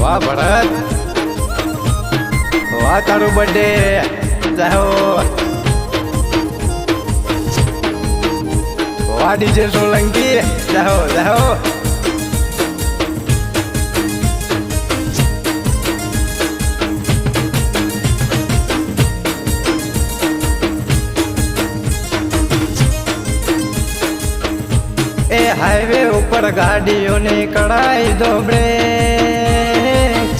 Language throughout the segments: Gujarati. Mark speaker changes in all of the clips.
Speaker 1: વાહ ભરત. વાહ તારું બર્થડે જાઓ વાહ ડીજે સોલંકી. જાઓ જાઓ હાઈવે ઉપર ગાડીઓની કડાઈ દો બ્રેક.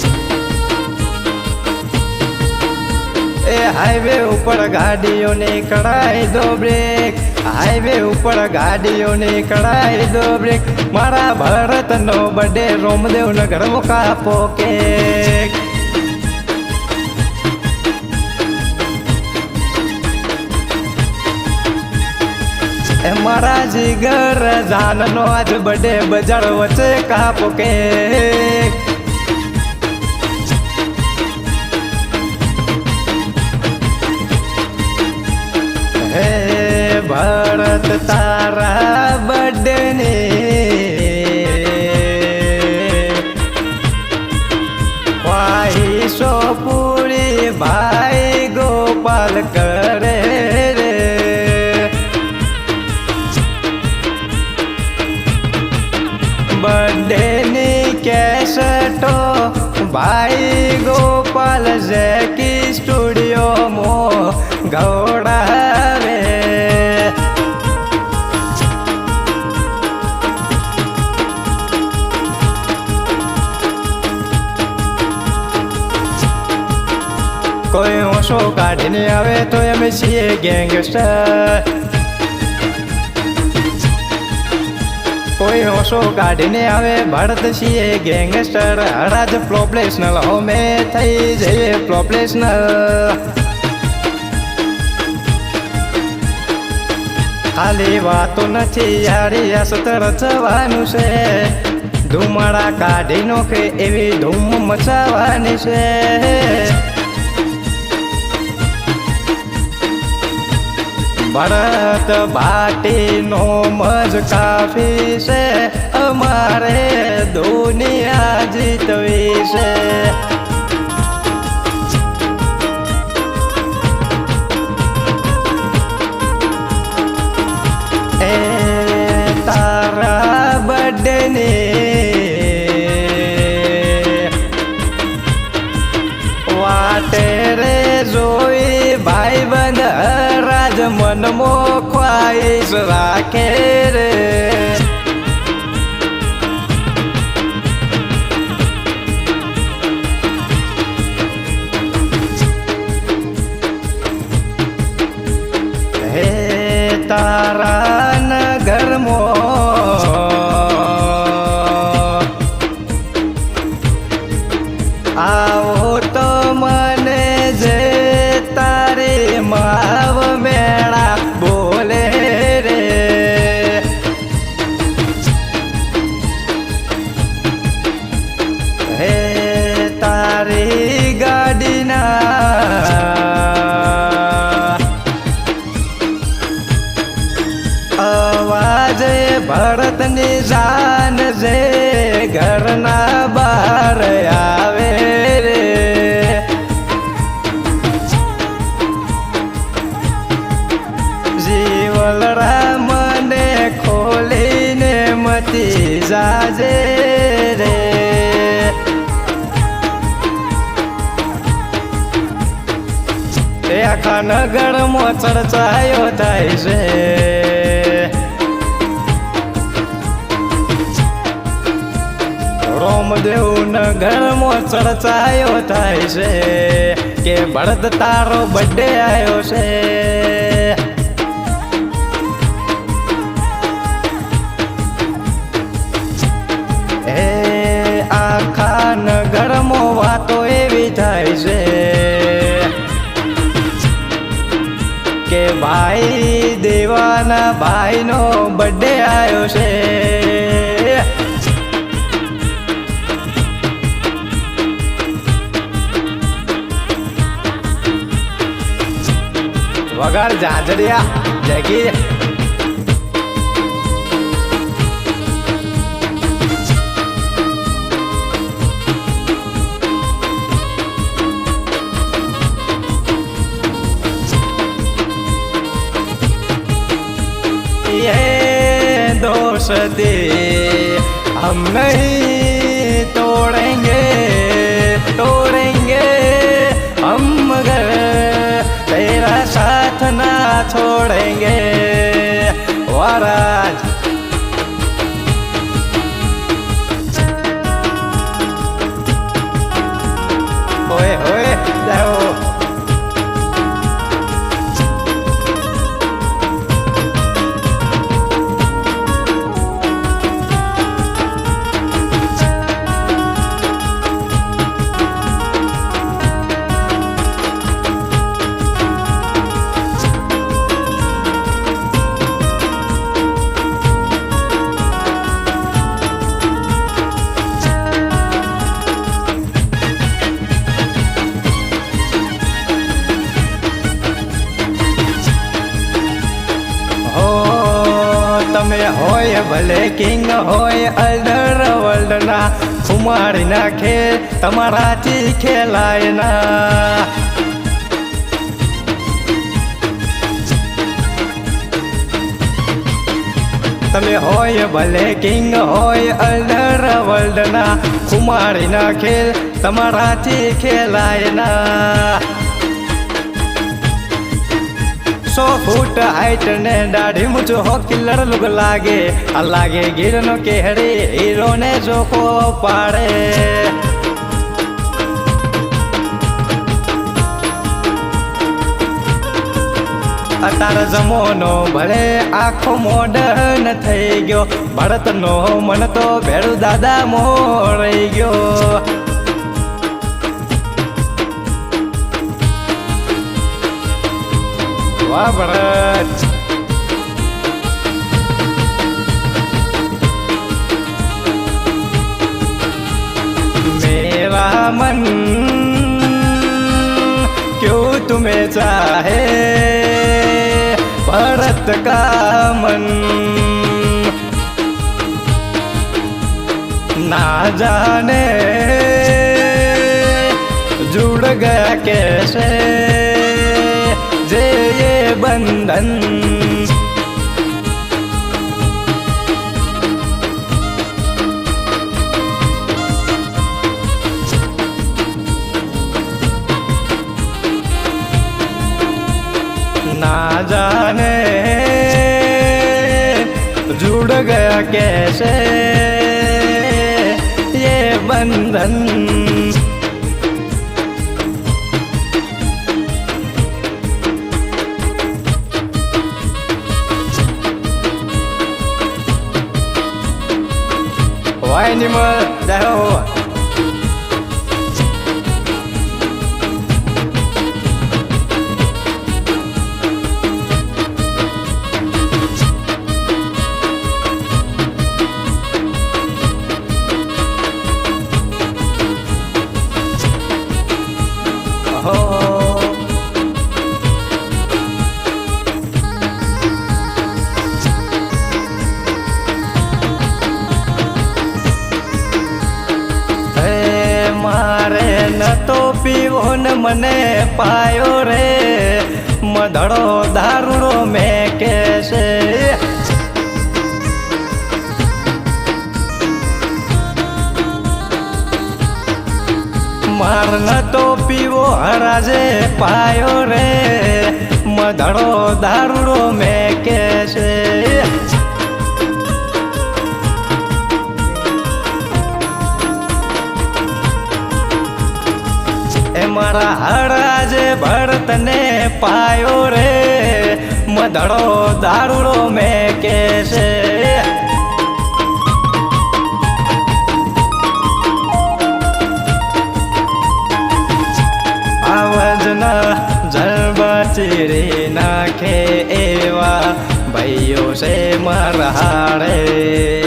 Speaker 1: એ હાઈવે ઉપર ગાડીઓની કડાઈ દો બ્રેક. હાઈવે ઉપર ગાડીઓની કડાઈ દો બ્રેક. મારા ભારતનો બડે રોમદેવ નગર કાપો કેક જીગર જાનનો આજ બડે બજાર વચ્ચે કાપો કે હે ભરત તારા બડે વાહીશો બર્થડેની કેસેટો ભાઈ ગોપાલ ઝેકી સ્ટુડિયોમાં ગૌડાવે. કોઈ ઓછો કાઢીને આવે તો એમ છીએ ગેંગસ્ટર. કોઈ હોશો કાઢીને આવે, ભારત છીએ ગેંગસ્ટર. હરાજ પ્રોફેશનલ અમે થઈ જઈએ પ્રોફેશનલ ખાલી વાતો નથી યારી અસતર જવાનું છે. ધુમાડા કાઢી નોખે, એવી ધૂમ મચાવવાની છે. ભરત બાટીનો મજ કાફી છે અમારે દુનિયા જીતવી છે ખ્વાઈશ રાખે રે હે તારા એ આખા નગરમાં ચર્ચાયો થાય છે. રોમદેવ નગરમાં ચર્ચાયો થાય છે કે ભરત તારો બર્થડે આવ્યો છે. मगर जाजरिया जगी दोष दे हम नहीं तोड़ेंगे। छोड़ेंगे वाराज ભલે કિંગ હોય અલ્ડર વર્લ્ડના ઉમાડી નાખે તમારાથી ખેલાય ના તમે હોય ભલે કિંગ હોય અલ્ડર વર્લ્ડના ઉમાડી નાખે તમારાથી ખેલાય ના સો ફૂટ હાઈટ ને દાઢી મૂછો હો કિલ્લર લુક લાગે. આ લાગે ગીર નો કેહડી હીરો ને જોખો પાડે. અતાર જમોનો ભલે આખો મોડર્ન થઈ ગયો, ભરતનો મન તો ભેળું દાદા મોરાઈ ગયો. વાહ ભરત मेरा मन क्यों तुम्हें चाहे भरत का मन ना जाने जुड़ गया कैसे जे ये बंधन ना जाने जुड़ गया कैसे ये बंधन mơ પીવો ને મને પાયો રે. મધડો દારૂડો મેં કેશે માર તો પીવો હરાજે પાયો રે. મધડો દારૂડો મેં કેશે મારા હરાજે ભરતને પાયો રે. મધડો દારૂડો મેં કેશે. આવજના જલબા ચીરી નાખે એવા. ભાઈઓ છે મારા હારે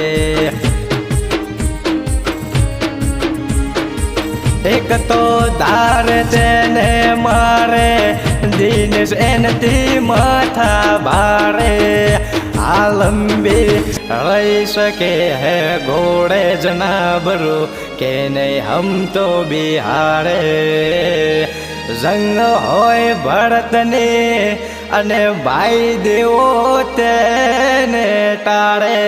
Speaker 1: તો ધાર તેને મારે, દિનેશ એનથી માથા ભારે આલંબી રહી શકે હે ઘોડે જનાબરો કે નહીં હમ તો બિહારે. જંગ હોય ભરતને અને ભાઈ દેવો તેને ટાળે.